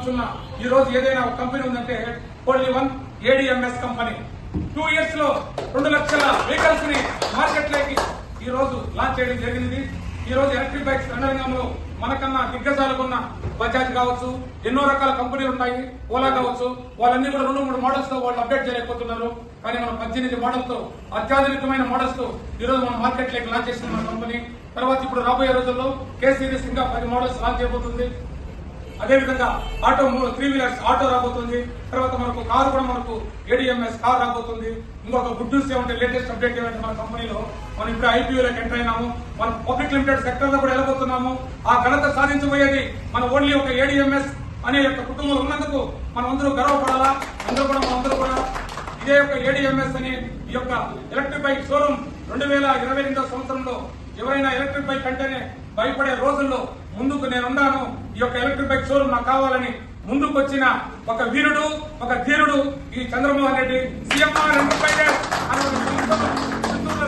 Electric ఈ రోజు ఏదైనా ఒక కంపెనీ ఉందంటే only one ADMS company two ఇయర్స్లో రెండు లక్షల వెహికల్స్ని మార్కెట్లోకి ఈ రోజు లాంచ్ చేయడం జరిగింది. ఈ రోజు ఎలక్ట్రిక్ బైక్స్ రంగంలో మనకన్నా దిగ్గజాలకు ఉన్న బజాజ్ కావచ్చు ఎన్నో రకాల కంపెనీలు ఉన్నాయి ఓలా కావచ్చు వాళ్ళన్ని కూడా రెండు మూడు మోడల్స్తో వాళ్ళు అప్డేట్ చేయలేకపోతున్నారు. కానీ మనం పద్దెనిమిది మోడల్తో అత్యాధునికమైన మోడల్స్తో ఈ రోజు మన మార్కెట్లోకి లాంచ్ చేసిన మన కంపెనీ తర్వాత ఇప్పుడు రాబోయే రోజుల్లో కే సిరీస్ ఇంకా పది మోడల్స్ లాంచ్ చేయబోతుంది. అదేవిధంగా ఆటో త్రీ వీలర్స్ ఆటో రాబోతుంది. తర్వాత మనకు కారు కూడా మనకు ఏడిఎంఎస్ కార్ రాబోతుంది. ఇంకొక గుడ్ న్యూస్ ఏమంటే లేటెస్ట్ అప్డేట్ ఏమంటే మన కంపెనీలో మనం ఇప్పుడు ఐపీఓలోకి ఎంటర్ అయినాము. మనం పబ్లిక్ లిమిటెడ్ సెక్టర్లో కూడా వెళ్ళబోతున్నాము. ఆ ఘనత సాధించబోయేది మన ఓన్లీ ఒక ఏడిఎంఎస్ అనే యొక్క కుటుంబంలో ఉన్నందుకు మనం అందరూ గర్వపడాలా? అందరూ కూడా మనందరూ కూడా ఇదే యొక్క ఏడిఎంఎస్ అనే ఈ యొక్క ఎలక్ట్రిక్ బైక్ షోరూమ్ రెండు వేల ఇరవై రెండో సంవత్సరంలో ఎవరైనా ఎలక్ట్రిక్ బైక్ అంటేనే భయపడే రోజుల్లో ముందుకు నేను ఉన్నాను ఈ యొక్క ఎలక్ట్రిక్ బైక్ షోరూమ్ నాకు కావాలని ముందుకొచ్చిన ఒక వీరుడు ఒక ధీరుడు ఈ చంద్రమోహన్ రెడ్డి సీఎంఆర్ ఎంటర్ప్రైజెస్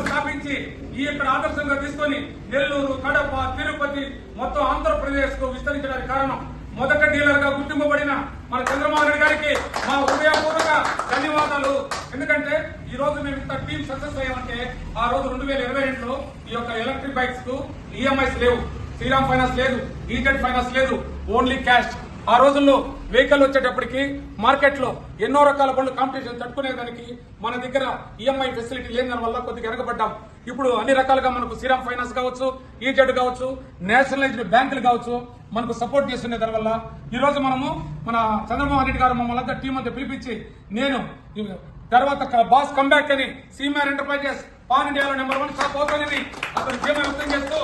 స్థాపించి ఈ ఇక్కడ ఆదర్శంగా తీసుకొని నెల్లూరు కడప తిరుపతి మొత్తం ఆంధ్రప్రదేశ్కు విస్తరించడానికి కారణం మొదట డీలర్గా గుర్తింపబడిన మన చంద్రమోహన్ రెడ్డి గారికి మా హృదయపూర్వక ధన్యవాదాలు. ఎందుకంటే ఈ రోజు మేము ఇంత టీం సక్సెస్ అయ్యామంటే ఆ రోజు రెండు వేల ఇరవై రెండులో ఈ యొక్క ఎలక్ట్రిక్ బైక్స్కు ఈఎంఐస్ లేవు. శ్రీరామ్ ఫైనాన్స్ లేదు. ఈటెడ్ ఫైనాన్స్ లేదు. Only cash. ఆ రోజుల్లో వెహికల్ వచ్చేటప్పటికి మార్కెట్లో ఎన్నో రకాల బండ్లు కాంపిటీషన్ తట్టుకునేదానికి మన దగ్గర ఈఎంఐ ఫెసిలిటీ లేని దాని వల్ల కొద్దిగా వెనకబడ్డాం ఇప్పుడు అన్ని రకాలుగా మనకు శ్రీరామ్ ఫైనాన్స్ కావచ్చు ఈజెడ్ కావచ్చు నేషనలైజ్డ్ బ్యాంకులు కావచ్చు మనకు సపోర్ట్ చేస్తున్న దాని వల్ల ఈ రోజు మనము మన చంద్రబాబు రెడ్డి గారు మమ్మల్ని అంతా టీం అంతా పిలిపించి నేను తర్వాత బాస్ కంబ్యాక్ అని సీనియర్ ఎంటర్ప్రైజెస్ పాన్ ఇండియాలో నెంబర్ వన్ షాప్ అవుతుందని అతను ధీమా వ్యక్తం చేస్తూ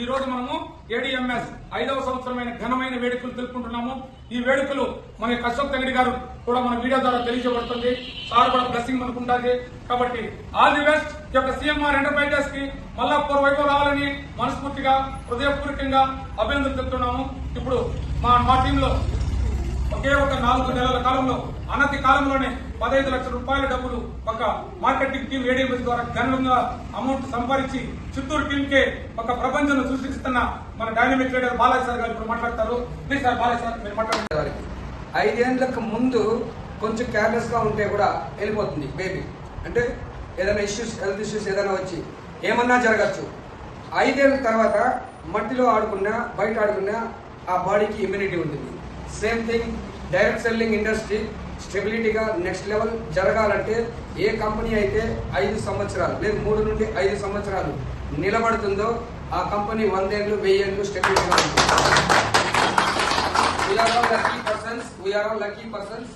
ఈ రోజు మనము ఏడిఎంఎస్ ఐదవ సంవత్సరమైన ఘనమైన వేడుకలు తెలుపుకుంటున్నాము ఈ వేడుకలు మన యొక్క అశోక్ తంగడి గారు కూడా మన వీడియో ద్వారా తెలియజేయబడుతుంది. సార్ కూడా బ్లెస్సింగ్ మనకు ఉంటుంది కాబట్టి ఆల్ ది బెస్ట్. ఈ యొక్క సీఎంఆర్ ఎంటర్ప్రైజెస్కి మళ్ళా పూర్వ వైపు రావాలని మనస్ఫూర్తిగా హృదయపూర్వకంగా అభినందనలు చెప్తున్నాము. ఇప్పుడు మా మా టీంలో ఒకే ఒక నాలుగు నెలల కాలంలో అనతి కాలంలోనే పదహైదు లక్షల రూపాయల డబ్బులు ఒక మార్కెటింగ్ టీం ఏడీఎంఎస్ ద్వారా ఘనంగా అమౌంట్ సంపాదించి చిత్తూరు టీం కే ఒక ప్రపంచం సృష్టిస్తున్న మన డైనమిక్ లీడర్ బాలాజీ సార్ గారు ఇప్పుడు మాట్లాడతారు. ప్లీజ్ సార్ బాలాజీ సార్ మీరు మాట్లాడండి. ఐదేళ్ళకు ముందు కొంచెం కేర్లెస్గా ఉంటే కూడా వెళ్ళిపోతుంది బేబీ అంటే ఏదైనా ఇష్యూస్ హెల్త్ ఇష్యూస్ ఏదైనా వచ్చి ఏమన్నా జరగచ్చు. ఐదేళ్ళ తర్వాత మట్టిలో ఆడుకున్నా బయట ఆడుకున్నా ఆ బాడీకి ఇమ్యూనిటీ ఉంటుంది. Same thing direct selling industry స్టెబిలిటీగా next level జరగాలంటే ఏ కంపెనీ అయితే ఐదు సంవత్సరాలు లేదు మూడు నుండి ఐదు సంవత్సరాలు నిలబడుతుందో ఆ కంపెనీ వందేళ్ళు వెయ్యేళ్ళు స్టెబిలిటీగా ఉంటుంది. We're lucky persons we're all lucky persons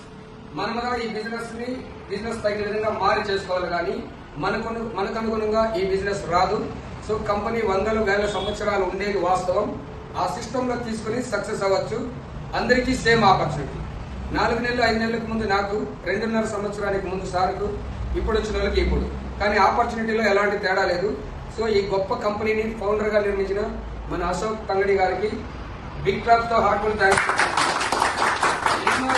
మనముగా ఈ బిజినెస్ని బిజినెస్ తగిన విధంగా మారి చేసుకోవాలి కానీ మనకు మనకు అనుగుణంగా ఈ బిజినెస్ రాదు. సో కంపెనీ వందలు వేల సంవత్సరాలు ఉండేది వాస్తవం. ఆ సిస్టమ్లో తీసుకుని సక్సెస్ అవ్వచ్చు. అందరికీ సేమ్ ఆపర్చునిటీ నాలుగు నెలలు ఐదు నెలలకు ముందు నాకు రెండున్నర సంవత్సరానికి ముందు సార్కు ఇప్పుడు వచ్చిన వాళ్ళకి ఇప్పుడు. కానీ ఆపర్చునిటీలో ఎలాంటి తేడా లేదు. సో ఈ గొప్ప కంపెనీని ఫౌండర్గా నిర్మించిన మన అశోక్ తంగడి గారికి బిగ్ క్లాప్ హార్ట్ఫుల్ థ్యాంక్స్ ఎన్నో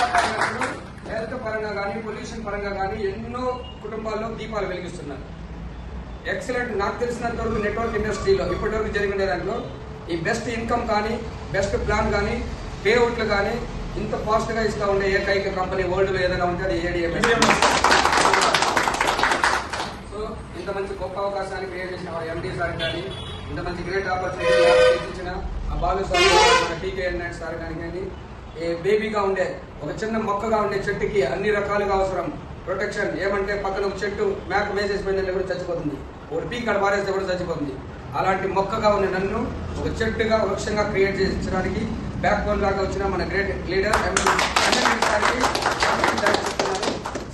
హెల్త్ పరంగా కానీ పొల్యూషన్ పరంగా కానీ ఎన్నో కుటుంబాల్లో దీపాలు వెలిగిస్తున్నారు. ఎక్సలెంట్ నాకు తెలిసినంత వరకు నెట్వర్క్ ఇండస్ట్రీలో ఇప్పటివరకు జరిగిన దాంట్లో ఈ బెస్ట్ ఇన్కమ్ కానీ బెస్ట్ ప్లాన్ కానీ పేఅవుట్లు కానీ ఇంత ఫాస్ట్గా ఇస్తా ఉండే ఏకైక కంపెనీ వరల్డ్లో ఏదైనా ఉంటే అది ఏడిఎంఎస్ సో ఇంత మంచి గొప్ప అవకాశాన్ని క్రియేట్ చేసిన వారి ఎండి సార్ కానీ ఇంత మంచి గ్రేట్ ఆపర్చునిటీ ఇచ్చిన ఆ బాలు సార్ మన టీకేఎన్ నాయుడు సార్ కానీ కానీ ఏ బేబీగా ఉండే ఒక చిన్న మొక్కగా ఉండే చెట్టుకి అన్ని రకాలుగా అవసరం. ప్రొటెక్షన్ ఏమంటే పక్కన ఒక చెట్టు మేక మేసేసిపోయిందంటే కూడా చచ్చిపోతుంది. ఒక పీ కడ పారేస్తే కూడా చచ్చిపోతుంది. అలాంటి మొక్కగా ఉన్న నన్ను ఒక చెట్టుగా వృక్షంగా క్రియేట్ చేయించడానికి బ్యాక్ బోన్ లాగా వచ్చిన మన గ్రేట్ లీడర్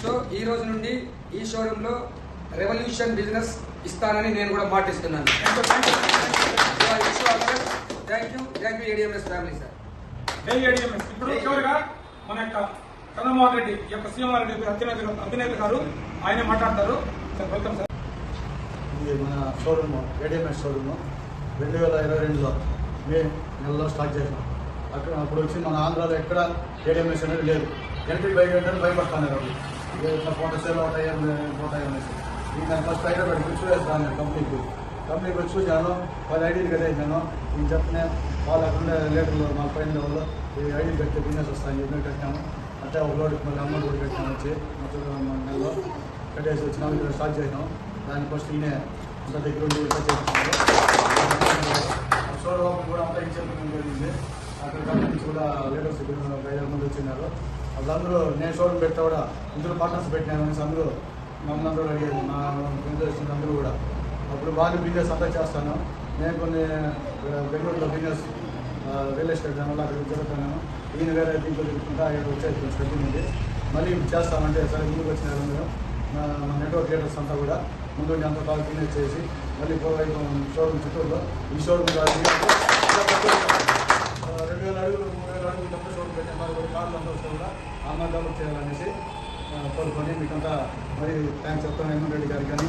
సో ఈ రోజు నుండి ఈ షోరూమ్లో రెవల్యూషన్ బిజినెస్ ఇస్తానని నేను కూడా మాటిస్తున్నాను thank you thank you ADMS family sir ఇప్పుడు చివరిగా మన యొక్క చంద్రమోహన్ రెడ్డి యొక్క సీఎం రెడ్డి అధినేత అధినేత గారు ఆయనే మాట్లాడతారు. సార్ వెల్కమ్ సార్ ఇది మన షోరూమ్ ఏడిఎంఎస్ షోరూమ్. రెండు వేల ఇరవై రెండులో మే నెలలో స్టార్ట్ చేసాం అక్కడ అప్పుడు వచ్చి మన ఆంధ్రాలో ఎక్కడ ఏడిఎంఎస్ అనేది లేదు. ఎలక్ట్రిక్ బైక్ అంటే భయపడతాను ఇట్లా ఫోటో సేల్ అవుతాయి పోతాయి అనేసి. ఈ ఫస్ట్ హైదరాబాద్ పిచ్చు వేస్తాను కంపెనీకి. కంపెనీకి వచ్చి చూశాను వాళ్ళ ఐడీలు కట్టేసాను నేను చెప్తే వాళ్ళు అక్కడ ఉండే లీటర్లు మా పైన లెవెల్లో ఈ ఐడీలు కట్టే బిజినెస్ వస్తాయని చెప్పి కట్టాము అంటే ఒక లోడ్ మళ్ళీ అమౌంట్ కూడా కట్టాము వచ్చి. మొత్తం నెలలో కట్టేసి వచ్చినాము ఇక్కడ స్టార్ట్ చేసినాం దాని ఫస్ట్ ఈయన అంత దగ్గర ఉండి స్టార్ట్ చేస్తున్నాము షోరూమ్ కూడా అంతా ఇచ్చేయడం జరిగింది అక్కడ కంపెనీ నుంచి కూడా ఒక ఐదు మంది వచ్చినారు. వాళ్ళందరూ నేను షోరూమ్ పెట్టా కూడా ఇందులో పార్ట్నర్స్ పెట్టినాను అనేసి అందరూ మమ్మల్ని అందరూ అడిగారు మా ఫ్రెండ్స్ అందరూ కూడా. అప్పుడు బాగా బిజినెస్ అంతా చేస్తాను. నేను కొన్ని బెంగళూరులో బిజినెస్ రియల్ ఎస్టేట్ దానివల్ల అక్కడ జరుగుతున్నాను ఈయన వేరే దీంట్లో తిరుగుతుంటా ఇక్కడ వచ్చేది పెట్టింది మళ్ళీ చేస్తామంటే సరే ముందుకు వచ్చినారు అందరూ. మా నెట్వర్క్ లీడర్స్ అంతా కూడా ముందు ఉండి అంతా బాగా చేసి మళ్ళీ పూర్వైపు షోరూమ్ చిత్తూరులో ఈ షోరూమ్ కాదు. రెండు వేల అడుగులు మూడు వేల అడుగులు తప్ప షోరూమ్ పెట్టాను మరి కొన్ని కార్లు అందరూ కూడా అమ్మ డెవలప్ చేయాలనేసి కోరుకొని మీకంతా మరి థ్యాంక్స్ చెప్తాను. హేమంత్ రెడ్డి గారికి కానీ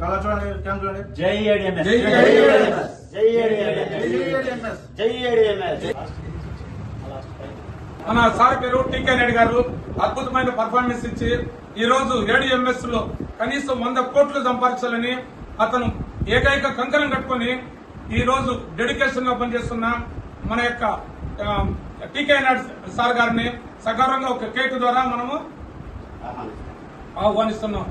కళా చూడండి క్యాంప్ చూడండి జై ఏడిఎంఎస్ జై ఏడిఎంఎస్ జై ఏడిఎంఎస్ జై ఏడిఎంఎస్ మన సార్ పేరు టీకే రెడ్డి గారు అద్భుతమైన పర్ఫార్మెన్స్ ఇచ్చి ఈ రోజు ఏడిఎంఎస్లో కనీసం వంద కోట్లు సంపాదించాలని అతను ఏకైక కంకణం కట్టుకొని ఈ రోజు డెడికేషన్గా పనిచేస్తున్న మన యొక్క టీకే నాయుడు సార్ గారిని సకారంగా ఒక కేక్ ద్వారా మనము ఆహ్వానిస్తున్నాం.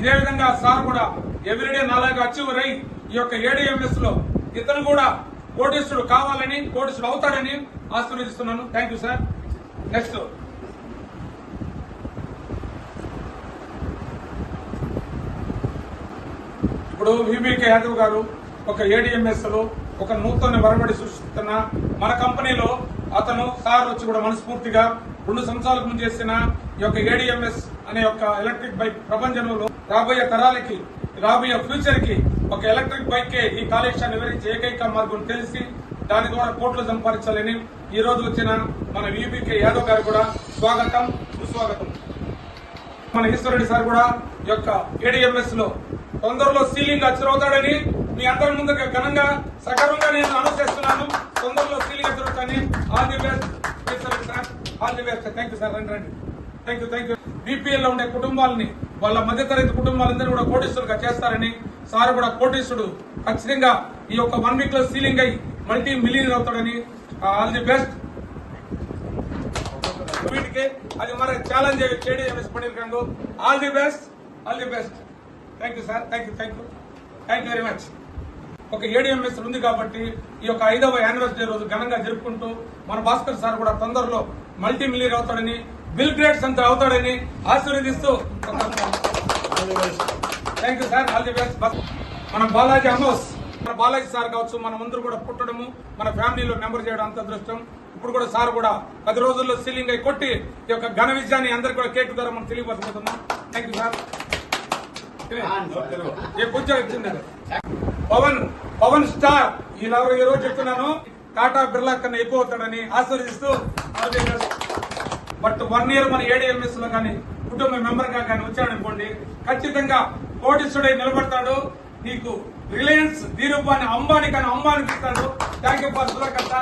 ఇదే విధంగా సార్ కూడా ఎవ్రీడే నాలాగా అచీవ్ అయి ఈ యొక్క ఏడీఎంఎస్లో ఇతను కూడా కోటీశ్వరుడు కావాలని కోటీశ్వరుడు అవుతాడని ఆశీర్వదిస్తున్నాను. థ్యాంక్ యూ సార్ నెక్స్ట్ ఇప్పుడు విబికే యాదవ్ గారు ఒక ఏడిఎంఎస్లో ఒక నూతన వరబడి సృష్టిస్తున్న మన కంపెనీలో అతను సార్ వచ్చి కూడా మనస్ఫూర్తిగా రెండు సంవత్సరాలకు ముందు చేసిన ఈ యొక్క ఏడిఎంఎస్ అనే ఒక ఎలక్ట్రిక్ బైక్ ప్రపంచంలో రాబోయే తరాలకి రాబోయే ఫ్యూచర్కి ఒక ఎలక్ట్రిక్ బైక్ ఈ కాలుష్యాన్ని వివరించే ఏకైక మార్గం తెలిసి దాని ద్వారా కోట్లు సంపాదించాలని ఈ రోజు వచ్చిన మన యూపీకే యాదవ్ గారు కూడా స్వాగతం సుస్వాగతం. మన ఈశ్వరుడి సార్ కూడా ఈ యొక్క ఏడిఎంఎస్లో తొందరలో సీలింగ్ అచ్చరవుతాడని మీ అందరి ముందు ఘనంగా సగర్వంగా నేను అనౌన్స్ చేస్తున్నాను. తొందరలో ceiling అచ్చరవుతాని all the best. Sir all the best. Thank you sir రండి రండి. థ్యాంక్ యూ థ్యాంక్ యూ బీపీఎల్లో ఉండే కుటుంబాలని వాళ్ళ మధ్యతరగతి కుటుంబాలందరూ కూడా కోటీశ్వరుగా చేస్తారని సార్ కూడా కోటీశ్వరుడు. ఖచ్చితంగా ఈ యొక్క వన్ వీక్లో సీలింగ్ అయి మల్టీ మిలియన్ అవుతాడని ఆల్ ది బెస్ట్. వీటికి అది మరి ఛాలెంజ్ కేడీఎంఎస్ పండితులు all the best all the best. Thank you sir thank you thank you thank you very much ఒక ఏడిఎంఎస్ ఉంది కాబట్టి ఈ యొక్క ఐదవ యానివర్సరీ రోజు ఘనంగా జరుపుకుంటూ మన భాస్కర్ సార్ కూడా తొందరలో మల్టీ మిలియన్ అవుతాడని బిల్ గ్రేట్స్ అంతా అవుతాడని ఆశీర్వదిస్తూ thank you sir all the best. మన బాలాజీ అమోస్ మన బాలాజీ సార్ కావచ్చు మన అందరూ కూడా పుట్టడము మన ఫ్యామిలీలో మెంబర్ చేయడం అంత అదృష్టం. ఇప్పుడు కూడా సార్ కూడా పది రోజుల్లో సీలింగ్ అయి కొట్టి ఈ యొక్క ఘన విజయాన్ని అందరికి కూడా కేక్ ద్వారా మనం తెలియపరచుకుంటున్నాం థ్యాంక్ యూ సార్ ఏ పూజ వచ్చింది పవన్ పవన్ స్టార్. ఈ ఈ రోజు చెప్తున్నాను. టాటా బిర్లా కన్నా ఎక్కువ అవుతాడని ఆశీర్వదిస్తూ. బట్ వన్ ఇయర్ మన ఏడీఎంఎస్లో కానీ కుటుంబ మెంబర్గా కానీ వచ్చాడనుకోండి ఖచ్చితంగా కోటీశ్వరుడై నిలబడతాడు. నీకు రిలయన్స్ దీరూపాన్ని అంబానీ కానీ అంబాని ఇస్తాడు. Thank you for సురకర్త